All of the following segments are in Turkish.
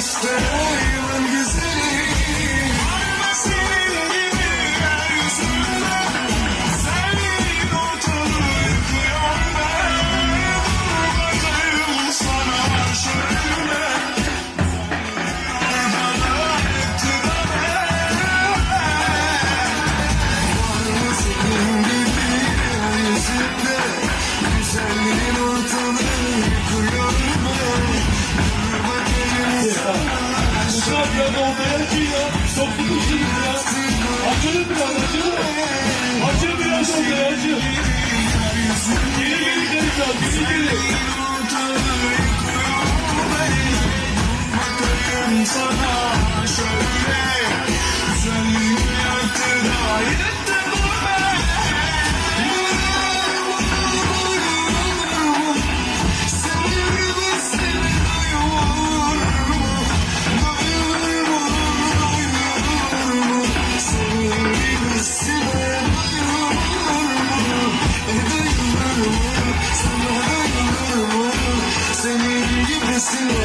stay. Mustafa biraz olmaya ya. Soktu kuşuyuz ya. Açılın biraz açılın. Açıl biraz olmaya açıl. Geri geri geri çal. Geri geri. sana şöyle mu? Sana? Senin gibisine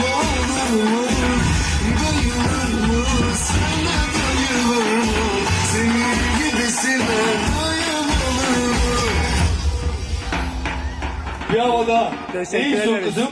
mu? Senin gibisine. Teşekkür Neyi ederiz. kızım?